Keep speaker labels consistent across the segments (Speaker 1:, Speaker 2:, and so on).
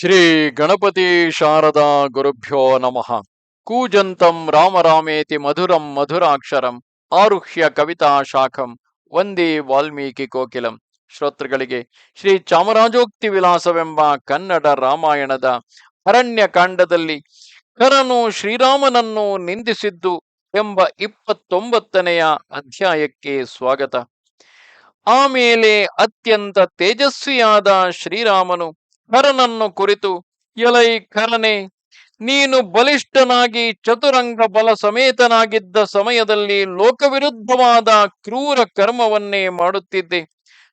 Speaker 1: ಶ್ರೀ ಗಣಪತಿ ಶಾರದಾ ಗುರುಭ್ಯೋ ನಮಃ. ಕೂಜಂತಂ ರಾಮರಾಮೇತಿ ಮಧುರಂ ಮಧುರಾಕ್ಷರಂ ಆರುಹ್ಯ ಕವಿತಾ ಶಾಖಂ ವಂದೇ ವಾಲ್ಮೀಕಿ ಕೋಕಿಲಂ. ಶ್ರೋತೃಗಳಿಗೆ ಶ್ರೀ ಚಾಮರಾಜೋಕ್ತಿ ವಿಲಾಸವೆಂಬ ಕನ್ನಡ ರಾಮಾಯಣದ ಅರಣ್ಯ ಕಾಂಡದಲ್ಲಿ ಕರನು ಶ್ರೀರಾಮನನ್ನು ನಿಂದಿಸಿದ್ದು ಎಂಬ ಇಪ್ಪತ್ತೊಂಬತ್ತನೆಯ ಅಧ್ಯಾಯಕ್ಕೆ ಸ್ವಾಗತ. ಆಮೇಲೆ ಅತ್ಯಂತ ತೇಜಸ್ವಿಯಾದ ಶ್ರೀರಾಮನು ಖರನನ್ನು ಕುರಿತು, ಎಲೈ ಖರನೆ ನೀನು ಬಲಿಷ್ಠನಾಗಿ ಚತುರಂಗ ಬಲ ಸಮೇತನಾಗಿದ್ದ ಸಮಯದಲ್ಲಿ ಲೋಕವಿರುದ್ಧವಾದ ಕ್ರೂರ ಕರ್ಮವನ್ನೇ ಮಾಡುತ್ತಿದ್ದೆ.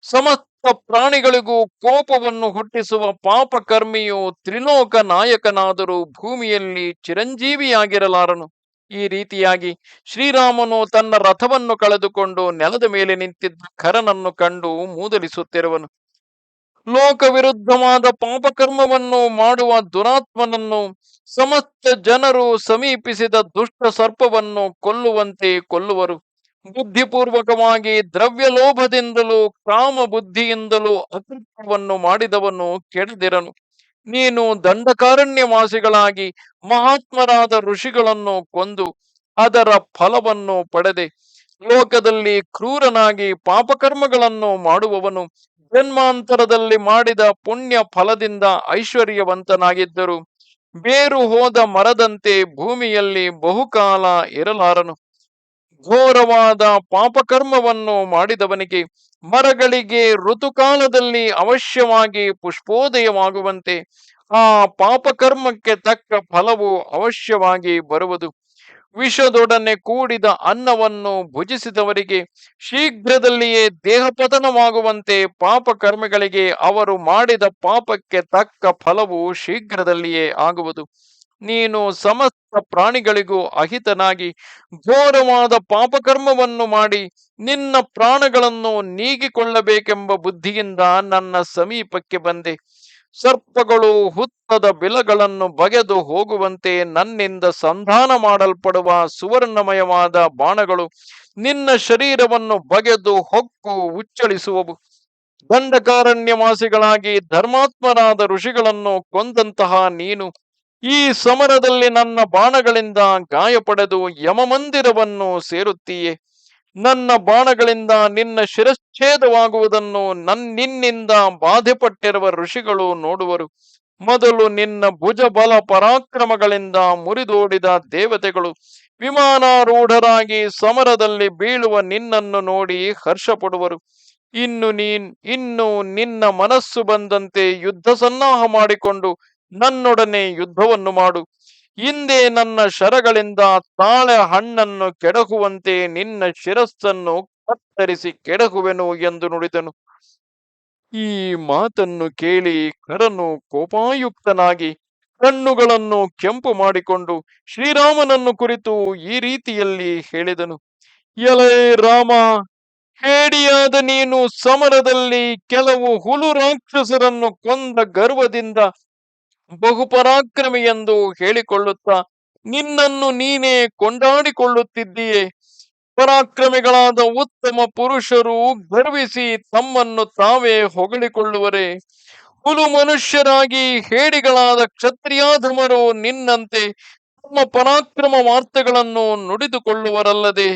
Speaker 1: ಸಮಸ್ತ ಪ್ರಾಣಿಗಳಿಗೂ ಕೋಪವನ್ನು ಹುಟ್ಟಿಸುವ ಪಾಪಕರ್ಮಿಯು ತ್ರಿಲೋಕ ನಾಯಕನಾದರೂ ಭೂಮಿಯಲ್ಲಿ ಚಿರಂಜೀವಿಯಾಗಿರಲಾರನು. ಈ ರೀತಿಯಾಗಿ ಶ್ರೀರಾಮನು ತನ್ನ ರಥವನ್ನು ಕಳೆದುಕೊಂಡು ನೆಲದ ಮೇಲೆ ನಿಂತಿದ್ದ ಕರನನ್ನು ಕಂಡು ಮೂದಲಿಸುತ್ತಿರುವನು. ಲೋಕ ವಿರುದ್ಧವಾದ ಪಾಪಕರ್ಮವನ್ನು ಮಾಡುವ ದುರಾತ್ಮನನ್ನು ಸಮಸ್ತ ಜನರು ಸಮೀಪಿಸಿದ ದುಷ್ಟ ಸರ್ಪವನ್ನು ಕೊಲ್ಲುವಂತೆ ಕೊಲ್ಲುವರು. ಬುದ್ಧಿಪೂರ್ವಕವಾಗಿ ದ್ರವ್ಯ ಲೋಭದಿಂದಲೂ ಕಾಮ ಬುದ್ಧಿಯಿಂದಲೂ ಅಕೃತ್ಯವನ್ನು ಮಾಡಿದವನು ಕೆಡದಿರನು. ನೀನು ದಂಡಕಾರಣ್ಯವಾಸಿಗಳಾಗಿ ಮಹಾತ್ಮರಾದ ಋಷಿಗಳನ್ನು ಕೊಂದು ಅದರ ಫಲವನ್ನು ಪಡೆದೆ. ಲೋಕದಲ್ಲಿ ಕ್ರೂರನಾಗಿ ಪಾಪಕರ್ಮಗಳನ್ನು ಮಾಡುವವನು ಜನ್ಮಾಂತರದಲ್ಲಿ ಮಾಡಿದ ಪುಣ್ಯ ಫಲದಿಂದ ಐಶ್ವರ್ಯವಂತನಾಗಿದ್ದರು. ಬೇರು ಹೋದ ಮರದಂತೆ ಭೂಮಿಯಲ್ಲಿ ಬಹುಕಾಲ ಇರಲಾರನು. ಘೋರವಾದ ಪಾಪಕರ್ಮವನ್ನು ಮಾಡಿದವನಿಗೆ ಮರಗಳಿಗೆ ಋತುಕಾಲದಲ್ಲಿ ಅವಶ್ಯವಾಗಿ ಪುಷ್ಪೋದಯವಾಗುವಂತೆ ಆ ಪಾಪಕರ್ಮಕ್ಕೆ ತಕ್ಕ ಫಲವು ಅವಶ್ಯವಾಗಿ ಬರುವುದು. ವಿಷದೊಡನೆ ಕೂಡಿದ ಅನ್ನವನ್ನು ಭುಜಿಸಿದವರಿಗೆ ಶೀಘ್ರದಲ್ಲಿಯೇ ದೇಹಪತನವಾಗುವಂತೆ ಪಾಪಕರ್ಮಿಗಳಿಗೆ ಅವರು ಮಾಡಿದ ಪಾಪಕ್ಕೆ ತಕ್ಕ ಫಲವು ಶೀಘ್ರದಲ್ಲಿಯೇ ಆಗುವುದು. ನೀನು ಸಮಸ್ತ ಪ್ರಾಣಿಗಳಿಗೂ ಅಹಿತನಾಗಿ ಘೋರವಾದ ಪಾಪಕರ್ಮವನ್ನು ಮಾಡಿ ನಿನ್ನ ಪ್ರಾಣಗಳನ್ನು ನೀಗಿಕೊಳ್ಳಬೇಕೆಂಬ ಬುದ್ಧಿಯಿಂದ ನನ್ನ ಸಮೀಪಕ್ಕೆ ಬಂದೆ. ಸರ್ಪಗಳು ಹುತ್ತದ ಬಿಲಗಳನ್ನು ಬಗೆದು ಹೋಗುವಂತೆ ನನ್ನಿಂದ ಸಂಧಾನ ಮಾಡಲ್ಪಡುವ ಸುವರ್ಣಮಯವಾದ ಬಾಣಗಳು ನಿನ್ನ ಶರೀರವನ್ನು ಬಗೆದು ಹೊಕ್ಕು ಉಚ್ಚಳಿಸುವವು. ದಂಡಕಾರಣ್ಯವಾಸಿಗಳಾಗಿ ಧರ್ಮಾತ್ಮರಾದ ಋಷಿಗಳನ್ನು ಕೊಂದಂತಹ ನೀನು ಈ ಸಮರದಲ್ಲಿ ನನ್ನ ಬಾಣಗಳಿಂದ ಗಾಯಪಡೆದು ಯಮಮಂದಿರವನ್ನು ಸೇರುತ್ತೀಯೆ. ನನ್ನ ಬಾಣಗಳಿಂದ ನಿನ್ನ ಶಿರಚ್ಛೇದವಾಗುವುದನ್ನು ನನ್ನಿನ್ನಿಂದ ಬಾಧೆಪಟ್ಟಿರುವ ಋಷಿಗಳು ನೋಡುವರು. ಮೊದಲು ನಿನ್ನ ಭುಜಬಲ ಪರಾಕ್ರಮಗಳಿಂದ ಮುರಿದೋಡಿದ ದೇವತೆಗಳು ವಿಮಾನಾರೂಢರಾಗಿ ಸಮರದಲ್ಲಿ ಬೀಳುವ ನಿನ್ನನ್ನು ನೋಡಿ ಹರ್ಷಪಡುವರು. ಇನ್ನು ನೀನ್, ಇನ್ನು ನಿನ್ನ ಮನಸ್ಸು ಬಂದಂತೆ ಯುದ್ಧ ಸನ್ನಾಹ ಮಾಡಿಕೊಂಡು ನನ್ನೊಡನೆ ಯುದ್ಧವನ್ನು ಮಾಡು. ಹಿಂದೆ ನನ್ನ ಶರಗಳಿಂದ ತಾಳೆ ಹಣ್ಣನ್ನು ಕೆಡಕುವಂತೆ ನಿನ್ನ ಶಿರಸ್ಸನ್ನು ಕತ್ತರಿಸಿ ಕೆಡಕುವೆನು ಎಂದು ನುಡಿದನು. ಈ ಮಾತನ್ನು ಕೇಳಿ ಕರನು ಕೋಪಾಯುಕ್ತನಾಗಿ ಕಣ್ಣುಗಳನ್ನು ಕೆಂಪು ಮಾಡಿಕೊಂಡು ಶ್ರೀರಾಮನನ್ನು ಕುರಿತು ಈ ರೀತಿಯಲ್ಲಿ ಹೇಳಿದನು. ಎಲೇ ರಾಮ, ಹೇಡಿಯಾದ ನೀನು ಸಮರದಲ್ಲಿ ಕೆಲವು ಹುಲು ರಾಕ್ಷಸರನ್ನು ಕೊಂದ ಗರ್ವದಿಂದ ಬಹುಪರಾಕ್ರಮಿ ಎಂದು ಹೇಳಿಕೊಳ್ಳುತ್ತಾ, ನಿನ್ನನ್ನು ನೀನೇ ಕೊಂಡಾಡಿಕೊಳ್ಳುತ್ತಿದ್ದೀಯೆ. ಪರಾಕ್ರಮಿಗಳಾದ ಉತ್ತಮ ಪುರುಷರು ಗರ್ವಿಸಿ ತಮ್ಮನ್ನು ತಾವೇ ಹೊಗಳಿಕೊಳ್ಳುವರೆ. ಹುಲು ಮನುಷ್ಯರಾಗಿ ಹೇಡಿಗಳಾದ ಕ್ಷತ್ರಿಯಾಧಮರು ನಿನ್ನಂತೆ ತಮ್ಮ ಪರಾಕ್ರಮ ವಾರ್ತೆಗಳನ್ನು ನುಡಿದುಕೊಳ್ಳುವರಲ್ಲದೆ,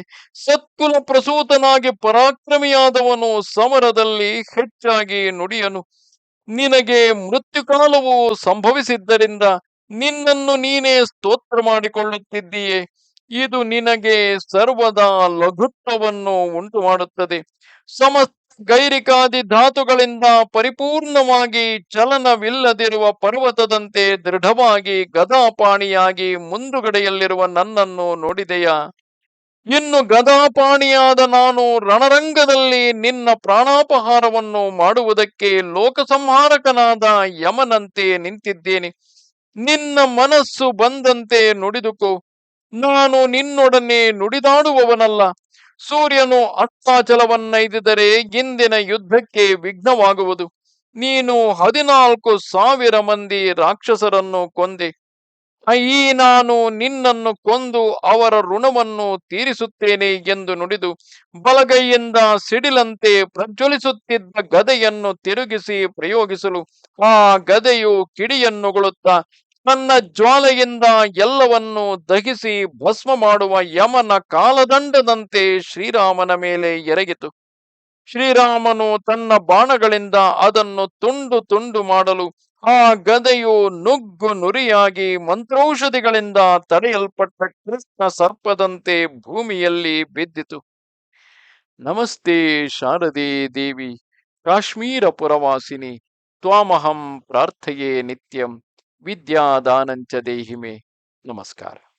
Speaker 1: ಸತ್ಕುಲ ಪ್ರಸೂತನಾಗಿ ಪರಾಕ್ರಮಿಯಾದವನು ಸಮರದಲ್ಲಿ ಹೆಚ್ಚಾಗಿ ನುಡಿಯನು. ನಿನಗೆ ಮೃತ್ಯುಕಾಲವು ಸಂಭವಿಸಿದ್ದರಿಂದ ನಿನ್ನನ್ನು ನೀನೇ ಸ್ತೋತ್ರ ಮಾಡಿಕೊಳ್ಳುತ್ತಿದ್ದೀಯೆ. ಇದು ನಿನಗೆ ಸರ್ವದಾ ಲಘುತ್ವವನ್ನು ಉಂಟು ಮಾಡುತ್ತದೆ ಸಮಸ್ತ ಗೈರಿಕಾದಿ ಧಾತುಗಳಿಂದ ಪರಿಪೂರ್ಣವಾಗಿ ಚಲನವಿಲ್ಲದಿರುವ ಪರ್ವತದಂತೆ ದೃಢವಾಗಿ ಗದಾಪಾಣಿಯಾಗಿ ಮುಂದುಗಡೆಯಲ್ಲಿರುವ ನನ್ನನ್ನು ನೋಡಿದೆಯಾ? ಇನ್ನು ಗದಾಪಾಣಿಯಾದ ನಾನು ರಣರಂಗದಲ್ಲಿ ನಿನ್ನ ಪ್ರಾಣಾಪಹಾರವನ್ನು ಮಾಡುವುದಕ್ಕೆ ಲೋಕಸಂಹಾರಕನಾದ ಯಮನಂತೆ ನಿಂತಿದ್ದೇನೆ. ನಿನ್ನ ಮನಸ್ಸು ಬಂದಂತೆ ನುಡಿದುಕೋ. ನಾನು ನಿನ್ನೊಡನೆ ನುಡಿದಾಡುವವನಲ್ಲ. ಸೂರ್ಯನು ಅಸ್ತಾಚಲವನ್ನೈದಿದರೆ ಇಂದಿನ ಯುದ್ಧಕ್ಕೆ ವಿಘ್ನವಾಗುವುದು. ನೀನು ಹದಿನಾಲ್ಕು ಸಾವಿರ ಮಂದಿ ರಾಕ್ಷಸರನ್ನು ಕೊಂದೆ. ಈ ನಾನು ನಿನ್ನನ್ನು ಕೊಂದು ಅವರ ಋಣವನ್ನು ತೀರಿಸುತ್ತೇನೆ ಎಂದು ನುಡಿದು ಬಲಗೈಯಿಂದ ಸಿಡಿಲಂತೆ ಪ್ರಜ್ವಲಿಸುತ್ತಿದ್ದ ಗದೆಯನ್ನು ತಿರುಗಿಸಿ ಪ್ರಯೋಗಿಸಲು ಆ ಗದೆಯು ಕಿಡಿಯನ್ನುಗಳುತ್ತಾ ತನ್ನ ಜ್ವಾಲೆಯಿಂದ ಎಲ್ಲವನ್ನು ದಹಿಸಿ ಭಸ್ಮ ಮಾಡುವ ಯಮನ ಕಾಲದಂಡದಂತೆ ಶ್ರೀರಾಮನ ಮೇಲೆ ಎರಗಿತು. ಶ್ರೀರಾಮನು ತನ್ನ ಬಾಣಗಳಿಂದ ಅದನ್ನು ತುಂಡು ತುಂಡು ಮಾಡಲು ಆ ಗದೆಯು ನುಗ್ಗು ನುರಿಯಾಗಿ ಮಂತ್ರೌಷಧಿಗಳಿಂದ ತಡೆಯಲ್ಪಟ್ಟ ಕೃಷ್ಣ ಸರ್ಪದಂತೆ ಭೂಮಿಯಲ್ಲಿ ಬಿದ್ದಿತು. ನಮಸ್ತೆ ಶಾರದೆ ದೇವಿ ಕಾಶ್ಮೀರ ಪುರವಾಸಿನಿ ತ್ವಾಮಹಂ ಪ್ರಾರ್ಥೆಯೇ ನಿತ್ಯಂ, ವಿದ್ಯಾದಾನಂಚ ದೇಹಿಮೆ. ನಮಸ್ಕಾರ.